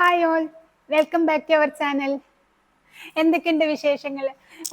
Hi all welcome back to our channel എന്തൊക്കെയുണ്ട് വിശേഷങ്ങൾ?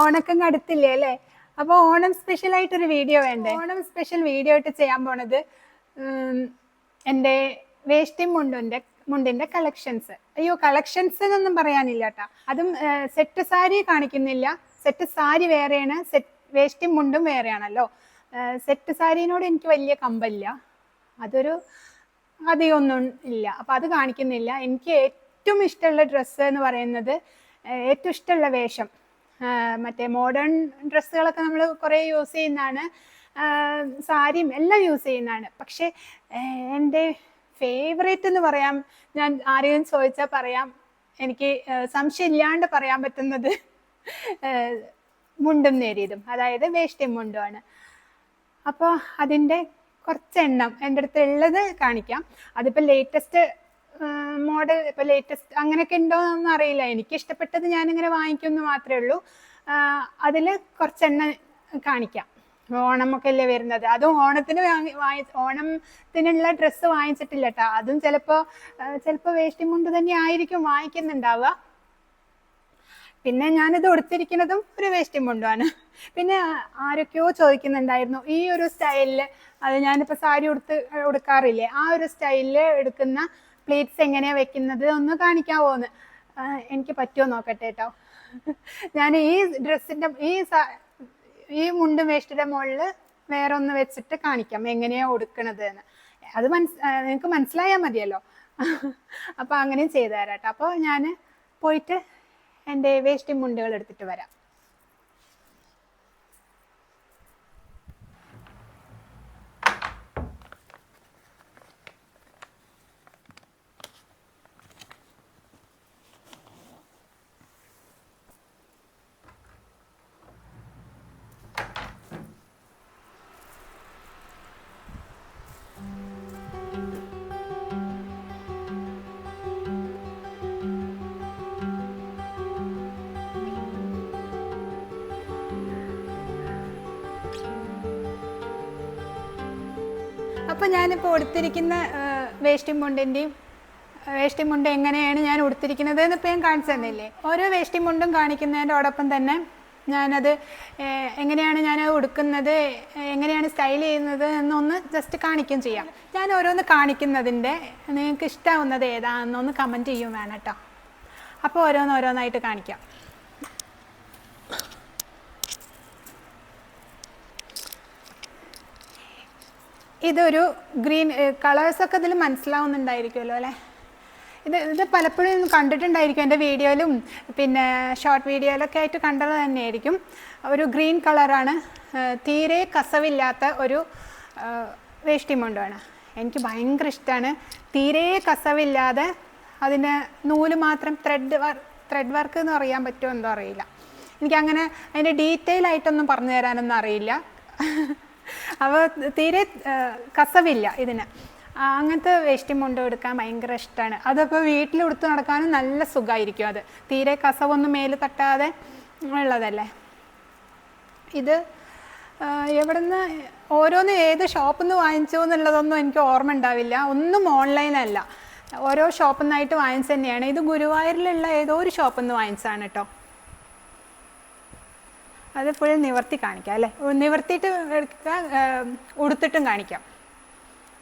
ഓണക്കം അടുത്തില്ലേ അല്ലേ? അപ്പോൾ ഓണം സ്പെഷ്യൽ ആയിട്ടൊരു വീഡിയോ വേണ്ടേ? ഓണം സ്പെഷ്യൽ വീഡിയോ ആയിട്ട് ചെയ്യാൻ പോണത് എന്റെ വേഷ്ടി മുണ്ടുന്റെ മുണ്ടിന്റെ കളക്ഷൻസ് അയ്യോ കളക്ഷൻസ് എന്നൊന്നും പറയാനില്ല കേട്ടോ. അതും സെറ്റ് സാരി കാണിക്കുന്നില്ല. സെറ്റ് സാരി വേറെയാണ് സെറ്റ് വേഷ്ടി മുണ്ടും വേറെയാണല്ലോ. സെറ്റ് സാരിനോട് എനിക്ക് വലിയ കമ്പല്ല. അതൊരു അധികമൊന്നും ഇല്ല. അപ്പം അത് കാണിക്കുന്നില്ല. എനിക്ക് ഏറ്റവും ഇഷ്ടമുള്ള ഡ്രസ്സ് എന്ന് പറയുന്നത് ഏറ്റവും ഇഷ്ടമുള്ള വേഷം. മറ്റേ മോഡേൺ ഡ്രസ്സുകളൊക്കെ നമ്മൾ കുറേ യൂസ് ചെയ്യുന്നതാണ്. സാരിയും എല്ലാം യൂസ് ചെയ്യുന്നതാണ്. പക്ഷേ എന്റെ ഫേവറേറ്റ് എന്ന് പറയാം ഞാൻ ആരെയും ചോദിച്ചാൽ പറയാം എനിക്ക് സംശയം സംശയമില്ലാണ്ട് പറയാൻ പറ്റുന്നത് മുണ്ടും നേരിയതും. അതായത് വേഷ്ടിയും മുണ്ടുമാണ് അപ്പോൾ അതിന്റെ കുറച്ചെണ്ണം എന്റെ അടുത്ത് ഉള്ളത് കാണിക്കാം അതിപ്പോൾ ലേറ്റസ്റ്റ് മോഡൽ ഇപ്പോൾ ലേറ്റസ്റ്റ് അങ്ങനെയൊക്കെ ഉണ്ടോ എന്നൊന്നും അറിയില്ല. എനിക്ക് ഇഷ്ടപ്പെട്ടത് ഞാനിങ്ങനെ വാങ്ങിക്കുമെന്ന് മാത്രമേ ഉള്ളൂ. അതിൽ കുറച്ചെണ്ണം കാണിക്കാം. ഓണമൊക്കെ അല്ലേ വരുന്നത്. അതും ഓണത്തിന് വാങ്ങി ഓണത്തിനുള്ള ഡ്രസ്സ് വാങ്ങിച്ചിട്ടില്ല കേട്ടോ അതും ചിലപ്പോൾ ചിലപ്പോൾ വേഷ്ടി മുണ്ട് തന്നെ ആയിരിക്കും വാങ്ങിക്കുന്നുണ്ടാവുക. പിന്നെ ഞാനിത് ഉടുത്തിരിക്കുന്നതും ഒരു വേഷ്ടി മുണ്ടുമാണ് പിന്നെ ആരൊക്കെയോ ചോദിക്കുന്നുണ്ടായിരുന്നു ഈ ഒരു സ്റ്റൈലിൽ അത് ഞാനിപ്പോൾ സാരി ഉടുത്ത് ഉടുക്കാറില്ലേ ആ ഒരു സ്റ്റൈലിൽ എടുക്കുന്ന പ്ലേറ്റ്സ് എങ്ങനെയാ വെക്കുന്നത് ഒന്ന് കാണിക്കാവോന്ന്. എനിക്ക് പറ്റുമോ നോക്കട്ടെ കേട്ടോ ഞാൻ ഈ ഡ്രസ്സിന്റെ ഈ ഈ മുണ്ടും വേസ്റ്റിന്റെ മുകളിൽ വേറെ ഒന്ന് വെച്ചിട്ട് കാണിക്കാം എങ്ങനെയാ ഉടുക്കണത് എന്ന് അത് മനസ് നിങ്ങൾക്ക് മനസ്സിലായാൽ മതിയല്ലോ. അപ്പോൾ അങ്ങനെയും ചെയ്തു തരാം കേട്ടോ അപ്പോൾ ഞാൻ പോയിട്ട് എന്റെ വേഷ്ടി മുണ്ടുകൾ എടുത്തിട്ട് വരാം. അപ്പോൾ ഞാനിപ്പോൾ ഉടുത്തിരിക്കുന്ന വേഷ്ടി മുണ്ടിന്റെയും വേഷ്ടി മുണ്ട് എങ്ങനെയാണ് ഞാൻ ഉടുത്തിരിക്കുന്നത് എന്ന് ഇപ്പം ഞാൻ കാണിച്ചു തന്നില്ലേ? ഓരോ വേഷ്ടി മുണ്ടും കാണിക്കുന്നതിന്റെയോടൊപ്പം തന്നെ ഞാനത് എങ്ങനെയാണ് ഞാൻ ഉടുക്കുന്നത് എങ്ങനെയാണ് സ്റ്റൈൽ ചെയ്യുന്നത് എന്നൊന്ന് ജസ്റ്റ് കാണിക്കുകയും ചെയ്യാം. ഞാൻ ഓരോന്ന് കാണിക്കുന്നതിന്റെ നിങ്ങൾക്ക് ഇഷ്ടാവുന്നത് ഏതാണെന്നൊന്ന് കമന്റ് ചെയ്യും വേണം കേട്ടോ. അപ്പോൾ ഓരോന്ന് ഓരോന്നായിട്ട് കാണിക്കാം. ഇതൊരു ഗ്രീൻ കളേഴ്സ് ഒക്കെ ഇതിൽ മനസ്സിലാവുന്നുണ്ടായിരിക്കുമല്ലോ അല്ലേ? ഇത് ഇത് പലപ്പോഴും കണ്ടിട്ടുണ്ടായിരിക്കും എന്റെ വീഡിയോയിലും പിന്നെ ഷോർട്ട് വീഡിയോയിലൊക്കെ ആയിട്ട് കണ്ടത് തന്നെയായിരിക്കും. ഒരു ഗ്രീൻ കളറാണ് തീരെ കസവില്ലാത്ത ഒരു വേഷ്ടി മുണ്ടാണ് എനിക്ക് ഭയങ്കര ഇഷ്ടമാണ് തീരെ കസവില്ലാതെ അതിന് നൂൽ മാത്രം ത്രെഡ് വർ ത്രെഡ് വർക്ക് എന്ന് പറയാൻ പറ്റുമോ എന്തോ അറിയില്ല. എനിക്കങ്ങനെ അതിന്റെ ഡീറ്റെയിൽ ആയിട്ടൊന്നും പറഞ്ഞു തരാനൊന്നും അറിയില്ല. അപ്പോൾ തീരെ കസവില്ല ഇതിന്. അങ്ങനത്തെ വേഷ്ടി മുണ്ട് എടുക്കാൻ ഭയങ്കര ഇഷ്ടമാണ് അതപ്പോൾ വീട്ടിൽ ഉടുത്ത് നടക്കാനും നല്ല സുഖമായിരിക്കും അത്. തീരെ കസവൊന്നും മേൽ തട്ടാതെ ഉള്ളതല്ലേ? ഇത് എവിടുന്ന് ഓരോന്ന് ഏത് ഷോപ്പിൽ നിന്ന് വാങ്ങിച്ചു എന്നുള്ളതൊന്നും എനിക്ക് ഓർമ്മ ഉണ്ടാവില്ല. ഒന്നും ഓൺലൈനല്ല ഓരോ ഷോപ്പിൽ നിന്നായിട്ട് വാങ്ങിച്ചു തന്നെയാണ് ഇത് ഗുരുവായൂരിലുള്ള ഏതോ ഒരു ഷോപ്പിൽ നിന്ന് വാങ്ങിച്ചതാണ് കേട്ടോ അത് ഫുൾ നിവർത്തി കാണിക്കാം അല്ലേ? നിവർത്തിയിട്ട് എടുക്കുക ഉടുത്തിട്ടും കാണിക്കാം.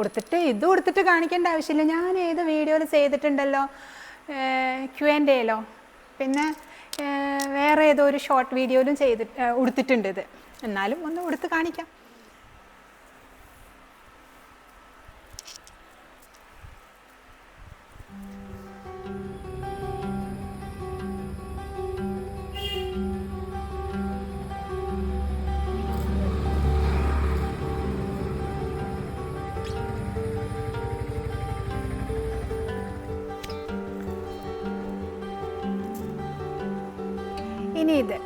ഉടുത്തിട്ട് ഇത് ഉടുത്തിട്ട് കാണിക്കേണ്ട ആവശ്യമില്ല. ഞാൻ ഏത് വീഡിയോയിൽ ചെയ്തിട്ടുണ്ടല്ലോ? ക്യു ആൻഡ് എയിലോ പിന്നെ വേറെ ഏതോ ഒരു ഷോർട്ട് വീഡിയോയിലും ചെയ്തിട്ട് ഉടുത്തിട്ടുണ്ട് ഇത്. എന്നാലും ഒന്ന് ഉടുത്ത് കാണിക്കാം. ഇനി ഇത്.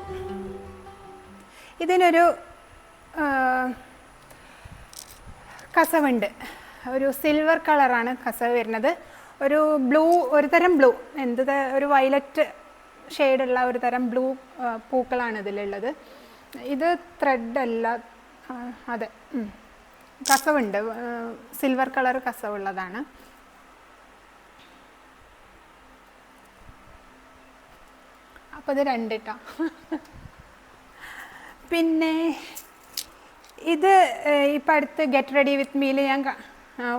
ഇതിനൊരു കസവുണ്ട്. ഒരു സിൽവർ കളറാണ് കസവ് വരുന്നത്. ഒരു ബ്ലൂ ഒരു തരം ബ്ലൂ. എന്ത് ഒരു വയലറ്റ് ഷെയ്ഡുള്ള ഒരു തരം ബ്ലൂ പൂക്കളാണ് ഇതിലുള്ളത്. ഇത് ത്രെഡ് അല്ല അതെ. കസവുണ്ട്. സിൽവർ കളർ കസവുള്ളതാണ്. അപ്പോൾ രണ്ട് കേട്ടോ പിന്നെ ഇത് ഇപ്പം അടുത്ത് ഗെറ്റ് റെഡി വിത്ത് മീൽ ഞാൻ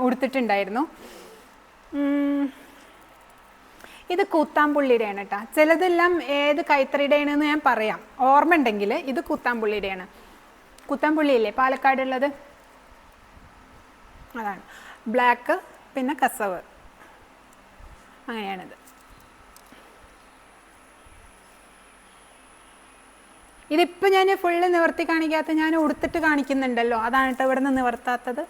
ഉടുത്തിട്ടുണ്ടായിരുന്നു. ഇത് കൂത്താമ്പുള്ളിയുടെയാണ് കേട്ടോ ചിലതെല്ലാം ഏത് കൈത്തറിയുടെയാണെന്ന് ഞാൻ പറയാം. ഓർമ്മ ഉണ്ടെങ്കിൽ ഇത് കൂത്താമ്പുള്ളിയുടെയാണ്. കൂത്താമ്പുള്ളിയില്ലേ? പാലക്കാടുള്ളത്? അതാണ്. ബ്ലാക്ക് പിന്നെ കസവ്. അങ്ങനെയാണിത്. ഇതിപ്പോൾ ഞാൻ ഫുള്ള് നിവർത്തി കാണിക്കാത്ത ഞാൻ ഉടുത്തിട്ട് കാണിക്കുന്നുണ്ടല്ലോ. അതാണ് കേട്ടോ ഇവിടെ നിന്ന് നിവർത്താത്തത്.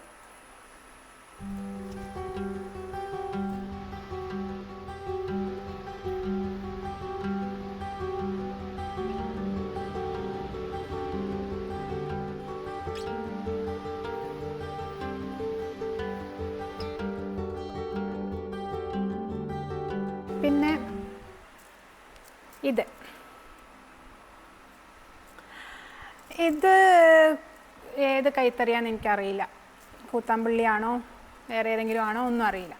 ഇത് ഏത് കൈത്തറിയാന്ന് എനിക്കറിയില്ല. കൂത്താമ്പള്ളിയാണോ വേറെ ഏതെങ്കിലും ആണോ ഒന്നും അറിയില്ല.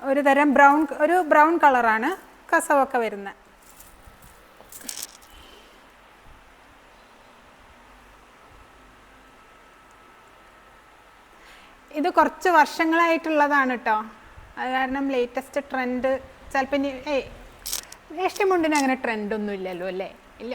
ഒരു തരം ബ്രൗൺ ഒരു ബ്രൗൺ കളറാണ് കസവൊക്കെ വരുന്നത്. ഇത് കുറച്ച് വർഷങ്ങളായിട്ടുള്ളതാണ് കേട്ടോ അത് കാരണം ലേറ്റസ്റ്റ് ട്രെൻഡ് ചിലപ്പോൾ ഇനി ഏയ് വേഷ്ടി മുണ്ടിന് അങ്ങനെ ട്രെൻഡൊന്നും ഇല്ലല്ലോ അല്ലേ? ഇല്ല.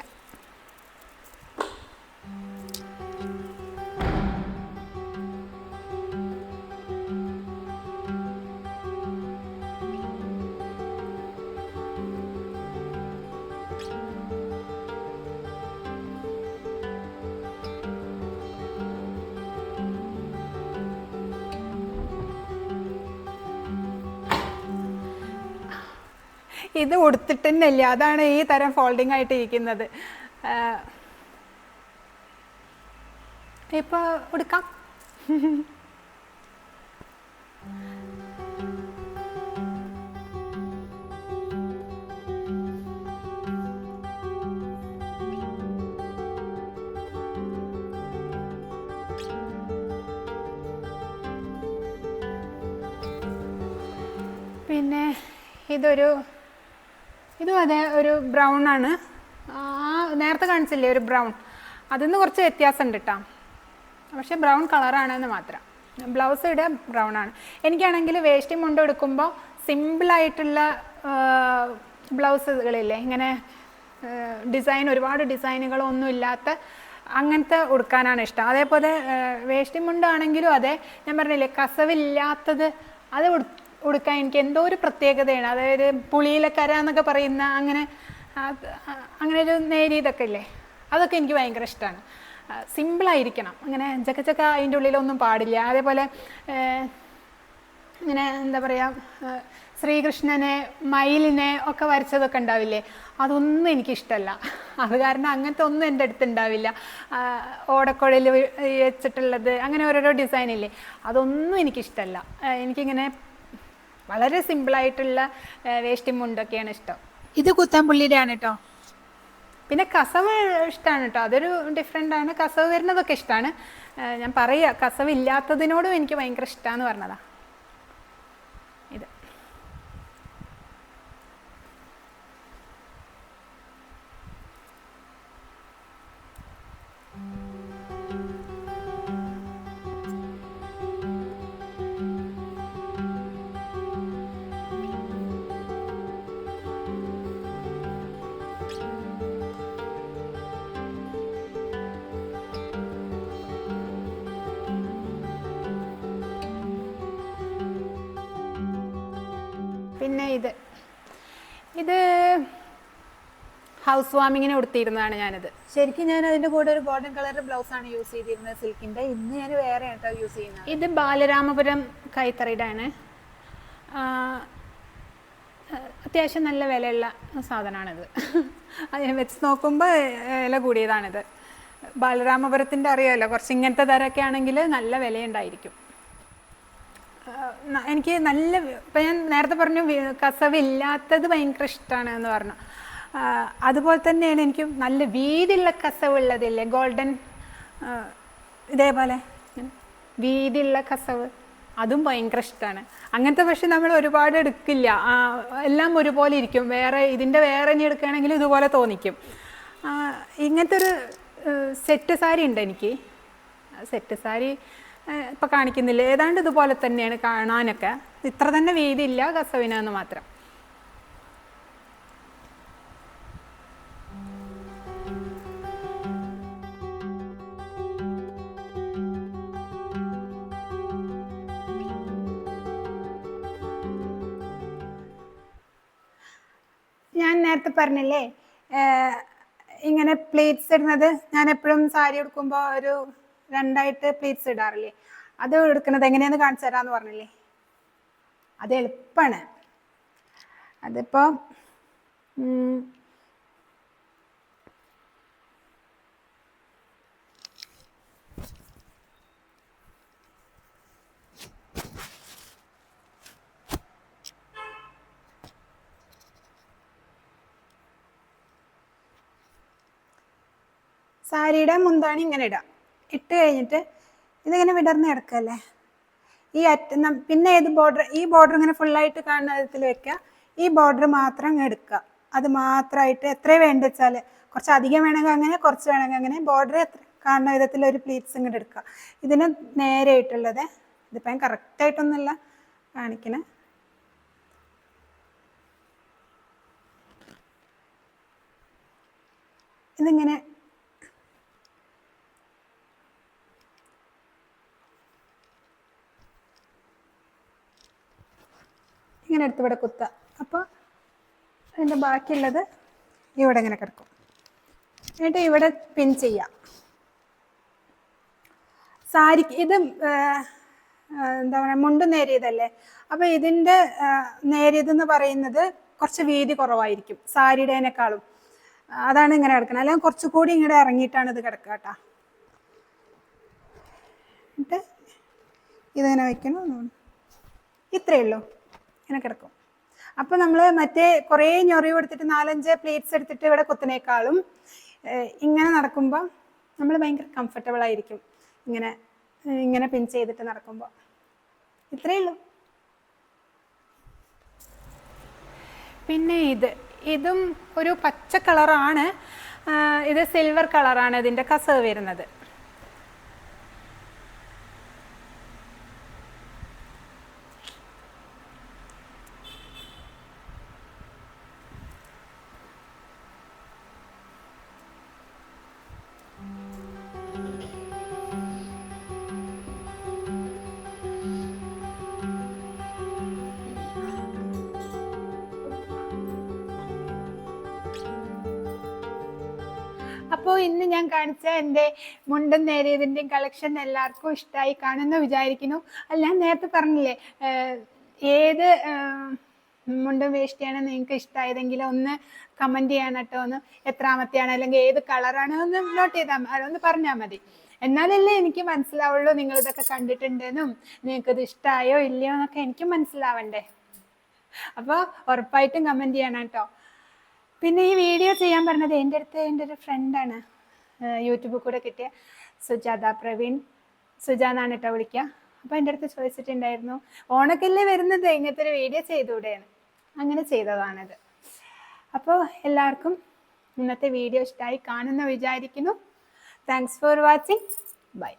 ഇത് ഉടുത്തിട്ട് തന്നെ ഇല്ല അതാണ് ഈ തരം ഫോൾഡിങ് ആയിട്ട് ഇരിക്കുന്നത് ഇപ്പൊ ഉടുക്കാം. പിന്നെ ഇതൊരു ഇതും അതെ ഒരു ബ്രൗൺ ആണ്. നേരത്തെ കാണിച്ചില്ലേ ഒരു ബ്രൗൺ അതിൽ നിന്ന് കുറച്ച് വ്യത്യാസമുണ്ട് കേട്ടോ പക്ഷെ ബ്രൗൺ കളറാണെന്ന് മാത്രം. ബ്ലൗസ് ഇടുക ബ്രൗൺ ആണ്. എനിക്കാണെങ്കിൽ വേഷ്ടി മുണ്ട് എടുക്കുമ്പോൾ സിമ്പിളായിട്ടുള്ള ബ്ലൗസുകളില്ലേ ഇങ്ങനെ ഡിസൈൻ ഒരുപാട് ഡിസൈനുകളൊന്നും ഇല്ലാത്ത അങ്ങനത്തെ ഉടുക്കാനാണ് ഇഷ്ടം. അതേപോലെ വേഷ്ടി മുണ്ടാണെങ്കിലും അതെ ഞാൻ പറഞ്ഞില്ലേ കസവില്ലാത്തത് അത് ഉടുക്കാൻ എനിക്ക് എന്തോ ഒരു പ്രത്യേകതയാണ്. അതായത് പുളിയിലക്കര എന്നൊക്കെ പറയുന്ന അങ്ങനെ അങ്ങനെ ഒരു നേരിയതൊക്കെ ഇല്ലേ? അതൊക്കെ എനിക്ക് ഭയങ്കര ഇഷ്ടമാണ് സിമ്പിളായിരിക്കണം അങ്ങനെ ചക്ക ചക്ക അതിന്റെ ഉള്ളിലൊന്നും പാടില്ല. അതേപോലെ ഇങ്ങനെ എന്താ പറയുക ശ്രീകൃഷ്ണനെ മയിലിനെ ഒക്കെ വരച്ചതൊക്കെ ഉണ്ടാവില്ലേ? അതൊന്നും എനിക്കിഷ്ടമല്ല അത് കാരണം അങ്ങനത്തെ ഒന്നും എന്റെ അടുത്ത് ഉണ്ടാവില്ല. ഓടക്കുഴയിൽ വെച്ചിട്ടുള്ളത് അങ്ങനെ ഓരോരോ ഡിസൈനില്ലേ അതൊന്നും എനിക്കിഷ്ടമല്ല എനിക്കിങ്ങനെ വളരെ സിമ്പിളായിട്ടുള്ള വേഷ്ടി മുണ്ടൊക്കെയാണ് ഇഷ്ടം. ഇത് കുത്താമ്പുള്ളിയുടെയാണ് കേട്ടോ പിന്നെ കസവ് ഇഷ്ടമാണ് കേട്ടോ അതൊരു ഡിഫറെന്റ് ആണ്. കസവ് വരുന്നതൊക്കെ ഇഷ്ടമാണ് ഞാൻ പറയുക കസവ് ഇല്ലാത്തതിനോടും എനിക്ക് ഭയങ്കര ഇഷ്ടമാണെന്ന് പറഞ്ഞതാ. പിന്നെ ഇത്. ഇത് ഹൗസ് വാമിങ്ങിന് കൊടുത്തിരുന്നതാണ് ഞാനത്. ശരിക്കും ഞാൻ അതിന്റെ കൂടെ ഒരു ഗോൾഡൻ കളർ ബ്ലൗസ് ആണ് യൂസ് ചെയ്തിരുന്നത് സിൽക്കിന്റെ ഇന്ന് ഞാൻ വേറെ കേട്ടോ യൂസ് ചെയ്യുന്നത്. ഇത് ബാലരാമപുരം കൈത്തറിയുടെ ആണ് ആ, അത്യാവശ്യം നല്ല വിലയുള്ള സാധനമാണിത്. അതിനെ വെച്ച് നോക്കുമ്പോൾ വില കൂടിയതാണിത്. ബാലരാമപുരത്തിന്റെ അറിയാമല്ലോ കുറച്ച് ഇങ്ങനത്തെ തരമൊക്കെ ആണെങ്കിൽ നല്ല വിലയുണ്ടായിരിക്കും. എനിക്ക് നല്ല ഇപ്പം ഞാൻ നേരത്തെ പറഞ്ഞു കസവില്ലാത്തത് ഭയങ്കര ഇഷ്ടമാണ് എന്ന് പറഞ്ഞു അതുപോലെ തന്നെയാണ് എനിക്ക് നല്ല വീതിയുള്ള കസവുള്ളതില്ലേ ഗോൾഡൻ ഇതേപോലെ. വീതിയുള്ള കസവ് അതും ഭയങ്കര ഇഷ്ടമാണ് അങ്ങനത്തെ പക്ഷെ നമ്മൾ ഒരുപാട് എടുക്കില്ല. എല്ലാം ഒരുപോലെ ഇരിക്കും. വേറെ ഇതിന്റെ വേറെ ഇനി എടുക്കുകയാണെങ്കിൽ ഇതുപോലെ തോന്നിക്കും. ഇങ്ങനത്തെ ഒരു സെറ്റ് സാരി ഉണ്ട് എനിക്ക്. സെറ്റ് സാരി ഇപ്പം കാണിക്കുന്നില്ല? ഏതാണ്ട് ഇതുപോലെ തന്നെയാണ് കാണാനൊക്കെ. ഇത്ര തന്നെ വീതിയില്ല കസവിന എന്ന് മാത്രം. ഞാൻ നേരത്തെ പറഞ്ഞില്ലേ ഇങ്ങനെ പ്ലേറ്റ്സ് ഇടുന്നത് ഞാൻ എപ്പോഴും സാരി ഉടുക്കുമ്പോൾ ഒരു രണ്ടായിട്ട് പ്ലേറ്റ്സ് ഇടാറില്ലേ? അത് എടുക്കുന്നത് എങ്ങനെയാന്ന് കാണിച്ചു തരാന്ന് പറഞ്ഞില്ലേ? അത് എളുപ്പമാണ് അതിപ്പോൾ സാരിയുടെ മുന്താണി ഇങ്ങനെ ഇടാം. ഇട്ട് കഴിഞ്ഞിട്ട് ഇതിങ്ങനെ വിടർന്ന് കിടക്കല്ലേ? ഈ അറ്റ പിന്നെ ഏത് ബോർഡർ ഈ ബോർഡർ ഇങ്ങനെ ഫുള്ളായിട്ട് കാണുന്ന വിധത്തിൽ വെക്കുക ഈ ബോർഡർ മാത്രം എടുക്കുക അത് മാത്രമായിട്ട് എത്ര വേണ്ട വെച്ചാൽ കുറച്ച് അധികം വേണമെങ്കിൽ അങ്ങനെ കുറച്ച് വേണമെങ്കിൽ അങ്ങനെ ബോർഡർ എത്ര കാണുന്ന വിധത്തിൽ ഒരു പ്ലീറ്റ്സ് ഇങ്ങോട്ട് എടുക്കുക ഇതിന് നേരെയായിട്ടുള്ളത് ഇതിപ്പോൾ ഞാൻ കറക്റ്റായിട്ടൊന്നുമല്ല കാണിക്കണേ. ഇതിങ്ങനെ ഇങ്ങനെ എടുത്ത് ഇവിടെ കുത്തുക. അപ്പോൾ അതിന്റെ ബാക്കിയുള്ളത് ഇവിടെ ഇങ്ങനെ കിടക്കും. എന്നിട്ട് ഇവിടെ പിൻ ചെയ്യാം സാരിക്ക് ഇത് എന്താ പറയുക മുണ്ട് നേരിയതല്ലേ? അപ്പോൾ ഇതിന്റെ നേരിയതെന്ന് പറയുന്നത് കുറച്ച് വീതി കുറവായിരിക്കും സാരിയുടേനേക്കാളും. അതാണ് ഇങ്ങനെ കിടക്കുന്നത്. അല്ലെങ്കിൽ കുറച്ചുകൂടി ഇങ്ങോട്ട് ഇറങ്ങിയിട്ടാണ് ഇത് കിടക്കുക കേട്ടോ. എന്നിട്ട് ഇതിങ്ങനെ വയ്ക്കണം ഇത്രയേ ഉള്ളൂ. ഇങ്ങനെ കിടക്കും. അപ്പോൾ നമ്മൾ മറ്റേ കുറേ ഞൊറിവ് എടുത്തിട്ട് നാലഞ്ച് പ്ലേറ്റ്സ് എടുത്തിട്ട് ഇവിടെ കുത്തിനേക്കാളും ഇങ്ങനെ നടക്കുമ്പോൾ നമ്മൾ ഭയങ്കര കംഫർട്ടബിൾ ആയിരിക്കും. ഇങ്ങനെ ഇങ്ങനെ പിൻ ചെയ്തിട്ട് നടക്കുമ്പോൾ ഇത്രയേ ഉള്ളൂ. പിന്നെ ഇത് ഇതും ഒരു പച്ച കളറാണ്. ഇത് സിൽവർ കളറാണ് ഇതിന്റെ കസവ് വരുന്നത്. അപ്പോൾ ഇന്ന് ഞാൻ കാണിച്ച എന്റെ മുണ്ടും നേരിയതിന്റെയും കളക്ഷൻ എല്ലാവർക്കും ഇഷ്ടമായി കാണുമെന്ന് വിചാരിക്കുന്നു. അല്ല ഞാൻ നേരത്തെ പറഞ്ഞില്ലേ ഏത് മുണ്ടും വേഷ്ടിയാണ് നിങ്ങൾക്ക് ഇഷ്ടമായതെങ്കിൽ ഒന്ന് കമന്റ് ചെയ്യണം കേട്ടോ. ഒന്ന് എത്രാമത്തെയാണ് അല്ലെങ്കിൽ ഏത് കളറാണ് ഒന്ന് നോട്ട് ചെയ്താൽ ഒന്ന് പറഞ്ഞാൽ മതി. എന്നാലല്ലേ എനിക്ക് മനസ്സിലാവുള്ളൂ നിങ്ങൾ ഇതൊക്കെ കണ്ടിട്ടുണ്ടെന്നും. നിങ്ങൾക്കിത് ഇഷ്ടമായോ ഇല്ലയോ എന്നൊക്കെ എനിക്ക് മനസ്സിലാവണ്ടേ. അപ്പോൾ ഉറപ്പായിട്ടും കമന്റ് ചെയ്യണം കേട്ടോ. പിന്നെ ഈ വീഡിയോ ചെയ്യാൻ പറഞ്ഞത് എന്റെ അടുത്ത് എന്റെ ഒരു ഫ്രണ്ടാണ് യൂട്യൂബിൽ കൂടെ കിട്ടിയ സുജാത പ്രവീൺ. സുജ എന്നാണ് കേട്ടോ വിളിക്കുക. അപ്പോൾ എന്റെ അടുത്ത് ചോദിച്ചിട്ടുണ്ടായിരുന്നു ഓണക്കല്ലേ വരുന്നത്? ഇങ്ങനത്തെ ഒരു വീഡിയോ ചെയ്തുകൂടെയാണ് അങ്ങനെ ചെയ്തതാണിത്. അപ്പോൾ എല്ലാവർക്കും ഇന്നത്തെ വീഡിയോ ഇഷ്ടമായി കാണുന്ന വിചാരിക്കുന്നു. Thanks for watching bye